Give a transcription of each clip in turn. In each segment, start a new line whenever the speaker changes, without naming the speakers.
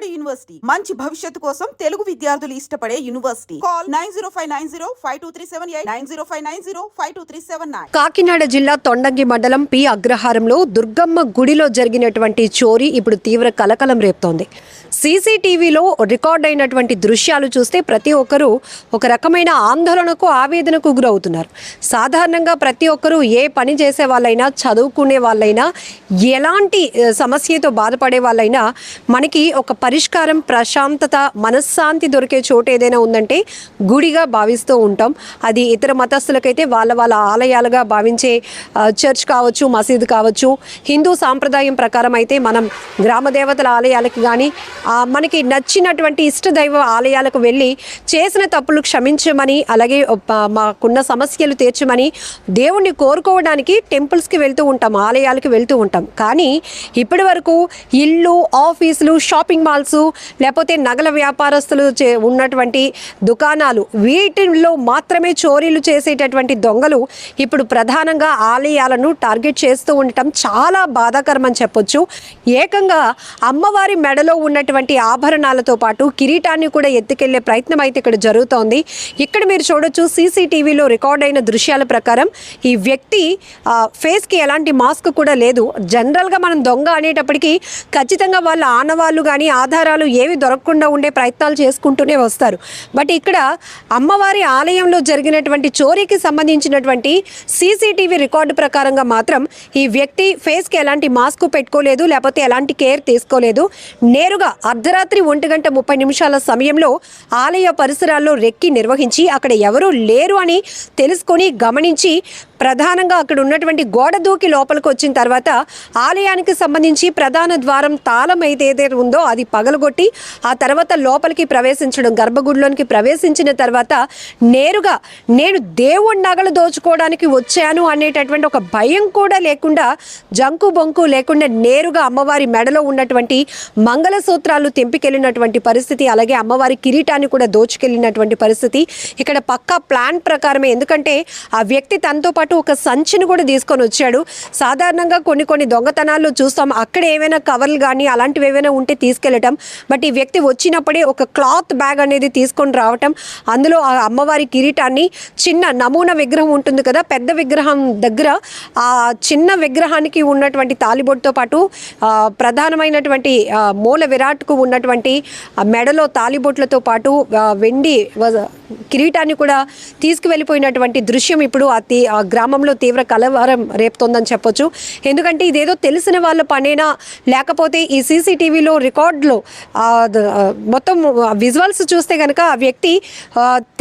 Vijayawada university. మంచి భవిష్యత్తు కోసం తెలుగు విద్యార్థులు ఇష్టపడే university. Call nine zero five nine zero five two three seven eight nine zero five nine zero five two three seven nine.
Kakinada జిల్లా తొండంగి మండలం P అగ్రహారంలో Durgamma గుడిలో జరిగినటువంటి చోరీ ఇప్పుడు తీవ్ర కలకలం రేపుతోంది. సీసీటీవీలో రికార్డ్ అయినటువంటి దృశ్యాలు చూస్తే ప్రతి ఒక్కరూ ఒక రకమైన ఆందోళనకు ఆవేదనకు గురవుతున్నారు. సాధారణంగా ప్రతి ఒక్కరూ ఏ పని చేసే వాళ్ళైనా చదువుకునే వాళ్ళైనా ఎలాంటి సమస్యతో బాధపడే వాళ్ళైనా మనకి ఒక పరిష్కారం ప్రశాంతత మనశ్శాంతి దొరికే చోటు ఏదైనా ఉందంటే గుడిగా భావిస్తూ ఉంటాం. అది ఇతర మతస్థులకైతే వాళ్ళ వాళ్ళ ఆలయాలుగా భావించే చర్చ్ కావచ్చు మసీదు కావచ్చు. హిందూ సాంప్రదాయం ప్రకారం అయితే మనం గ్రామ దేవతల ఆలయాలకు కానీ మనకి నచ్చినటువంటి ఇష్టదైవ ఆలయాలకు వెళ్ళి చేసిన తప్పులు క్షమించమని అలాగే మాకున్న సమస్యలు తీర్చమని దేవుణ్ణి కోరుకోవడానికి టెంపుల్స్కి వెళ్తూ ఉంటాం ఆలయాలకు వెళ్తూ ఉంటాం. కానీ ఇప్పటి వరకు ఇల్లు ఆఫీసులు షాపింగ్ మాల్స్ లేకపోతే నగల వ్యాపారస్తులు చే ఉన్నటువంటి దుకాణాలు వీటిల్లో మాత్రమే చోరీలు చేసేటటువంటి దొంగలు ఇప్పుడు ప్రధానంగా ఆలయాలను టార్గెట్ చేస్తూ ఉండటం చాలా బాధాకరం అని చెప్పొచ్చు. ఏకంగా అమ్మవారి మెడలో ఉన్నటువంటి ఆభరణాలతో పాటు కిరీటాన్ని కూడా ఎత్తుకెళ్ళే ప్రయత్నం అయితే ఇక్కడ జరుగుతోంది. ఇక్కడ మీరు చూడొచ్చు సీసీటీవీలో రికార్డ్ అయిన దృశ్యాల ప్రకారం ఈ వ్యక్తి ఫేస్కి ఎలాంటి మాస్క్ కూడా లేదు. జనరల్గా మనం దొంగ అనేటప్పటికీ ఖచ్చితంగా వాళ్ళ ఆనవాళ్ళు కానీ ఆధారాలు ఏవి దొరకకుండా ఉండే ప్రయత్నాలు చేసుకుంటూనే వస్తారు. బట్ ఇక్కడ అమ్మవారి ఆలయంలో జరిగినటువంటి చోరీకి సంబంధించినటువంటి సీసీటీవీ రికార్డు ప్రకారంగా మాత్రం ఈ వ్యక్తి ఫేస్కి ఎలాంటి మాస్క్ పెట్టుకోలేదు లేకపోతే ఎలాంటి కేర్ తీసుకోలేదు. నేరుగా అర్ధరాత్రి ఒంటి గంట ముప్పై నిమిషాల సమయంలో ఆలయ పరిసరాల్లో రెక్కి నిర్వహించి అక్కడ ఎవరూ లేరు అని తెలుసుకొని గమనించి ప్రధానంగా అక్కడ ఉన్నటువంటి గోడ దూకి లోపలికి వచ్చిన తర్వాత ఆలయానికి సంబంధించి ప్రధాన ద్వారం తాళం అయితే ఏదైతే ఉందో అది పగలగొట్టి ఆ తర్వాత లోపలికి ప్రవేశించడం గర్భగుడిలోనికి ప్రవేశించిన తర్వాత నేరుగా నేను దేవుడి నగలు దోచుకోవడానికి వచ్చాను అనేటటువంటి ఒక భయం కూడా లేకుండా జంకు బొంకు లేకుండా నేరుగా అమ్మవారి మెడలో ఉన్నటువంటి మంగళసూత్రాలు తెంపికెళ్ళినటువంటి పరిస్థితి అలాగే అమ్మవారి కిరీటాన్ని కూడా దోచుకెళ్ళినటువంటి పరిస్థితి. ఇక్కడ పక్కా ప్లాన్ ప్రకారమే ఎందుకంటే ఆ వ్యక్తి తనతో పాటు ఒక సంచిని కూడా తీసుకొని వచ్చాడు. సాధారణంగా కొన్ని కొన్ని దొంగతనాల్లో చూస్తాం. అక్కడ ఏమైనా కవర్లు కానీ అలాంటివి ఏమైనా ఉంటే తీసుకెళ్ళటం. బట్ ఈ వ్యక్తి వచ్చినప్పుడే ఒక క్లాత్ బ్యాగ్ అనేది తీసుకొని రావటం. అందులో ఆ అమ్మవారి కిరీటాన్ని చిన్న నమూనా విగ్రహం ఉంటుంది కదా పెద్ద విగ్రహం దగ్గర ఆ చిన్న విగ్రహానికి ఉన్నటువంటి తాలిబొట్టుతో పాటు ప్రధానమైనటువంటి మూల విరాట్కు ఉన్నటువంటి మెడలో తాలిబొట్లతో పాటు వెండి వ- కిరీటాన్ని కూడా తీసుకువెళ్ళిపోయినటువంటి దృశ్యం ఇప్పుడు ఆ తీ ఆ గ్రామంలో తీవ్ర కలవరం రేపుతోందని చెప్పొచ్చు. ఎందుకంటే ఇదేదో తెలిసిన వాళ్ళ పనేనా? లేకపోతే ఈ సీసీటీవీలో రికార్డులో మొత్తం విజువల్స్ చూస్తే కనుక ఆ వ్యక్తి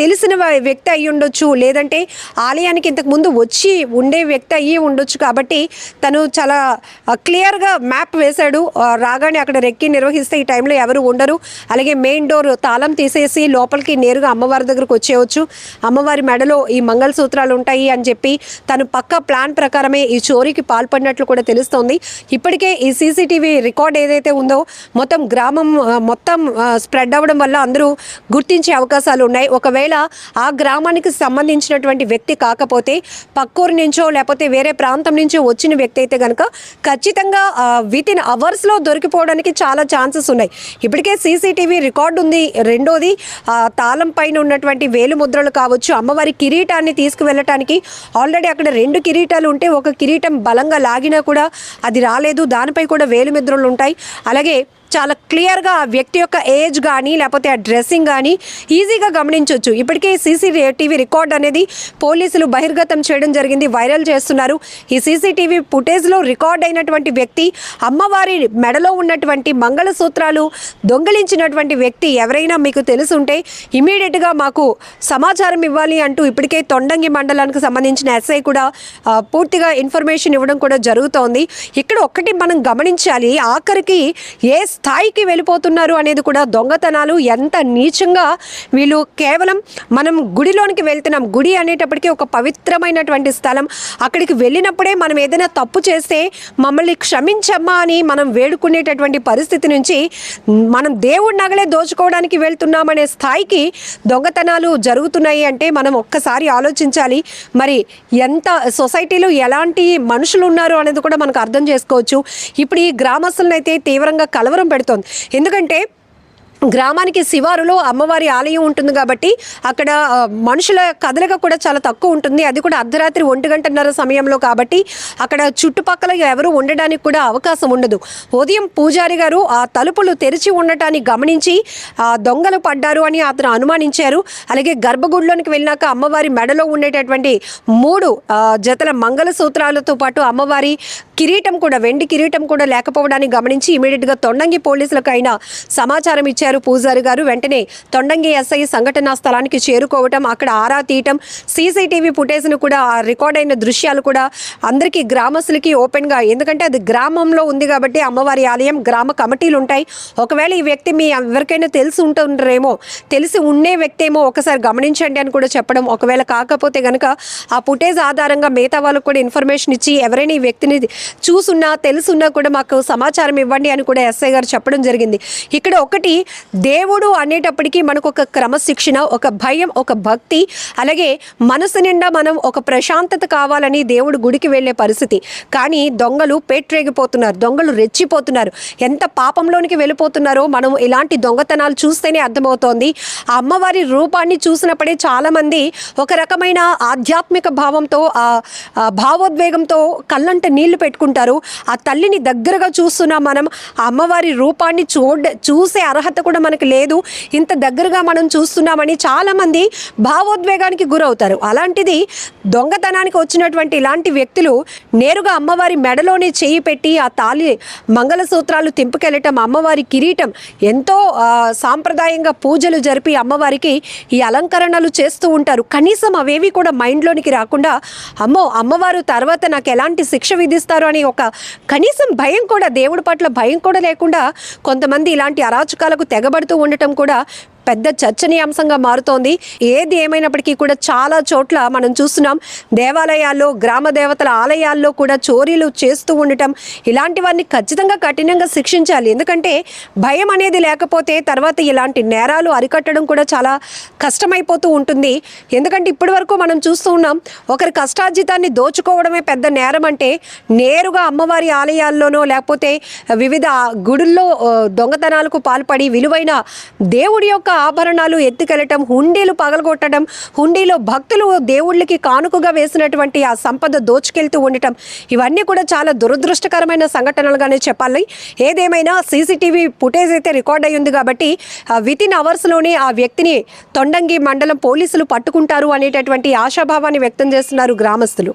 తెలిసిన వ్యక్తి అయి ఉండొచ్చు. లేదంటే ఆలయానికి ఇంతకు ముందు వచ్చి ఉండే వ్యక్తి అయ్యి ఉండొచ్చు. కాబట్టి తను చాలా క్లియర్గా మ్యాప్ వేశాడు. రాగానే అక్కడ రెక్కి నిర్వహిస్తే ఈ టైంలో ఎవరు ఉండరు. అలాగే మెయిన్ డోర్ తాళం తీసేసి లోపలికి నేరుగా అమ్మవారి దగ్గరకు వచ్చేయవచ్చు అమ్మవారి మెడలో ఈ మంగళసూత్రాలు ఉంటాయి అని చెప్పి తను పక్క ప్లాన్ ప్రకారమే ఈ చోరీకి పాల్పడినట్లు కూడా తెలుస్తోంది. ఇప్పటికే ఈ సీసీటీవీ రికార్డ్ ఏదైతే ఉందో మొత్తం గ్రామం మొత్తం స్ప్రెడ్ అవ్వడం వల్ల అందరూ గుర్తించే అవకాశాలు ఉన్నాయి. ఒకవేళ ఆ గ్రామానికి సంబంధించినటువంటి వ్యక్తి కాకపోతే పక్కూరు నుంచో లేకపోతే వేరే ప్రాంతం నుంచో వచ్చిన వ్యక్తి అయితే కనుక ఖచ్చితంగా విత్ ఇన్ అవర్స్లో దొరికిపోవడానికి చాలా ఛాన్సెస్ ఉన్నాయి. ఇప్పటికే సీసీటీవీ రికార్డు ఉంది. రెండోది తాళం పైన ఉన్నటువంటి వేలు ముద్రలు కావచ్చు అమ్మవారి కిరీటాన్ని తీసుకువెళ్ళటానికి ఆల్రెడీ అక్కడ రెండు కిరీటాలు ఉంటే ఒక కిరీటం బలంగా లాగినా కూడా అది రాలేదు. దానిపై కూడా వేలు ముద్రలు ఉంటాయి. అలాగే చాలా క్లియర్గా ఆ వ్యక్తి యొక్క ఏజ్ కానీ లేకపోతే ఆ డ్రెస్సింగ్ కానీ ఈజీగా గమనించవచ్చు ఇప్పటికే సీసీ టీవీ రికార్డ్ అనేది పోలీసులు బహిర్గతం చేయడం జరిగింది వైరల్ చేస్తున్నారు. ఈ సీసీటీవీ ఫుటేజ్లో రికార్డ్ అయినటువంటి వ్యక్తి అమ్మవారి మెడలో ఉన్నటువంటి మంగళసూత్రాలు దొంగిలించినటువంటి వ్యక్తి ఎవరైనా మీకు తెలుసుంటే ఇమీడియట్గా మాకు సమాచారం ఇవ్వాలి అంటూ ఇప్పటికే తొండంగి మండలానికి సంబంధించిన ఎస్ఐ కూడా పూర్తిగా ఇన్ఫర్మేషన్ ఇవ్వడం కూడా జరుగుతోంది. ఇక్కడ ఒక్కటి మనం గమనించాలి ఆఖరికి ఏ స్థాయికి వెళ్ళిపోతున్నారు అనేది కూడా దొంగతనాలు ఎంత నీచంగా వీళ్ళు కేవలం మనం గుడిలోనికి వెళ్తున్నాం. గుడి అనేటప్పటికీ ఒక పవిత్రమైనటువంటి స్థలం. అక్కడికి వెళ్ళినప్పుడే మనం ఏదైనా తప్పు చేస్తే మమ్మల్ని క్షమించమ్మా అని మనం వేడుకునేటటువంటి పరిస్థితి నుంచి మనం దేవుడి నగలే దోచుకోవడానికి వెళ్తున్నామనే స్థాయికి దొంగతనాలు జరుగుతున్నాయి అంటే మనం ఒక్కసారి ఆలోచించాలి. మరి ఎంత సొసైటీలో ఎలాంటి మనుషులు ఉన్నారు అనేది కూడా మనకు అర్థం చేసుకోవచ్చు. ఇప్పుడు ఈ గ్రామస్తులను అయితే తీవ్రంగా కలవరం పెడుతోంది. ఎందుకంటే గ్రామానికి శివారులో అమ్మవారి ఆలయం ఉంటుంది కాబట్టి అక్కడ మనుషుల కదలిక కూడా చాలా తక్కువ ఉంటుంది. అది కూడా అర్ధరాత్రి ఒంటి గంటన్నర సమయంలో కాబట్టి అక్కడ చుట్టుపక్కల ఎవరు ఉండడానికి కూడా అవకాశం ఉండదు. ఉదయం పూజారి గారు ఆ తలుపులు తెరిచి ఉండటాన్ని గమనించి ఆ దొంగలు పడ్డారు అని అతను అనుమానించారు. అలాగే గర్భగుడిలోనికి వెళ్ళినాక అమ్మవారి మెడలో ఉండేటటువంటి మూడు జతల జతల మంగళసూత్రాలతో పాటు అమ్మవారి కిరీటం కూడా వెండి కిరీటం కూడా లేకపోవడాన్ని గమనించి ఇమీడియట్గా తొండంగి పోలీసులకు అయిన సమాచారం ఇచ్చారు. పూజారి గారు వెంటనే తొండంగి ఎస్ఐ సంఘటనా స్థలానికి చేరుకోవటం అక్కడ ఆరా తీయటం సీసీటీవీ ఫుటేజ్ను కూడా రికార్డ్ అయిన దృశ్యాలు కూడా అందరికీ గ్రామస్తులకి ఓపెన్గా. ఎందుకంటే అది గ్రామంలో ఉంది కాబట్టి అమ్మవారి ఆలయం గ్రామ కమిటీలు ఉంటాయి. ఒకవేళ ఈ వ్యక్తి మీ ఎవరికైనా తెలిసి ఉంటుండ్రేమో తెలిసి ఉండే వ్యక్తి ఏమో ఒకసారి గమనించండి అని కూడా చెప్పడం. ఒకవేళ కాకపోతే కనుక ఆ ఫుటేజ్ ఆధారంగా మిగతా వాళ్ళకు కూడా ఇన్ఫర్మేషన్ ఇచ్చి ఎవరైనా ఈ వ్యక్తిని చూసున్నా తెలుసున్నా కూడా మాకు సమాచారం ఇవ్వండి అని కూడా ఎస్ఐ గారు చెప్పడం జరిగింది. ఇక్కడ ఒకటి దేవుడు అనేటప్పటికీ మనకు ఒక క్రమశిక్షణ ఒక భయం ఒక భక్తి అలాగే మనసు నిండా మనం ఒక ప్రశాంతత కావాలని దేవుడు గుడికి వెళ్ళే పరిస్థితి. కానీ దొంగలు పేట్రేగిపోతున్నారు దొంగలు రెచ్చిపోతున్నారు. ఎంత పాపంలోనికి వెళ్ళిపోతున్నారో మనం ఇలాంటి దొంగతనాలు చూస్తేనే అర్థమవుతోంది. ఆ అమ్మవారి రూపాన్ని చూసినప్పుడే చాలామంది ఒక రకమైన ఆధ్యాత్మిక భావంతో ఆ భావోద్వేగంతో కళ్ళంట నీళ్ళు పెట్టుకుంటారు. ఆ తల్లిని దగ్గరగా చూస్తున్నా మనం ఆ అమ్మవారి రూపాన్ని చూడ చూసే అర్హత కూడా మనకు లేదు. ఇంత దగ్గరగా మనం చూస్తున్నామని చాలామంది భావోద్వేగానికి గురవుతారు. అలాంటిది దొంగతనానికి వచ్చినటువంటి ఇలాంటి వ్యక్తులు నేరుగా అమ్మవారి మెడలోనే చేయి పెట్టి ఆ తాళి మంగళసూత్రాలు తింపుకెళ్ళటం అమ్మవారి కిరీటం ఎంతో సాంప్రదాయంగా పూజలు జరిపి అమ్మవారికి ఈ అలంకరణలు చేస్తూ ఉంటారు. కనీసం అవేవి కూడా మైండ్లోనికి రాకుండా అమ్మో అమ్మవారు తర్వాత నాకు ఎలాంటి శిక్ష విధిస్తారు అని ఒక కనీసం భయం కూడా దేవుడి పట్ల భయం కూడా లేకుండా కొంతమంది ఇలాంటి అరాచకాలకు తెగబడుతూ ఉండటం కూడా పెద్ద చర్చనీయాంశంగా మారుతోంది. ఏది ఏమైనప్పటికీ కూడా చాలా చోట్ల మనం చూస్తున్నాం దేవాలయాల్లో గ్రామ దేవతల ఆలయాల్లో కూడా చోరీలు చేస్తూ ఉండటం. ఇలాంటివన్నీ ఖచ్చితంగా కఠినంగా శిక్షించాలి. ఎందుకంటే భయం అనేది లేకపోతే తర్వాత ఇలాంటి నేరాలు అరికట్టడం కూడా చాలా కష్టమైపోతూ ఉంటుంది. ఎందుకంటే ఇప్పటి వరకు మనం చూస్తూ ఉన్నాం ఒకరి కష్టార్జితాన్ని దోచుకోవడమే పెద్ద నేరం అంటే నేరుగా అమ్మవారి ఆలయాల్లోనో లేకపోతే వివిధ గుడుల్లో దొంగతనాలకు పాల్పడి విలువైన దేవుడి యొక్క ఆభరణాలు ఎత్తుకెళ్ళటం హుండీలు పగలగొట్టడం హుండీలో భక్తులు దేవుళ్ళకి కానుకగా వేసినటువంటి ఆ సంపద దోచుకెళ్తూ ఉండటం ఇవన్నీ కూడా చాలా దురదృష్టకరమైన సంఘటనలుగానే చెప్పాలి. ఏదేమైనా సీసీటీవీ ఫుటేజ్ అయితే రికార్డ్ అయ్యింది కాబట్టి విత్ ఇన్ అవర్స్లోనే ఆ వ్యక్తిని తొండంగి మండలం పోలీసులు పట్టుకుంటారు అనేటటువంటి ఆశాభావాన్ని వ్యక్తం చేస్తున్నారు గ్రామస్తులు.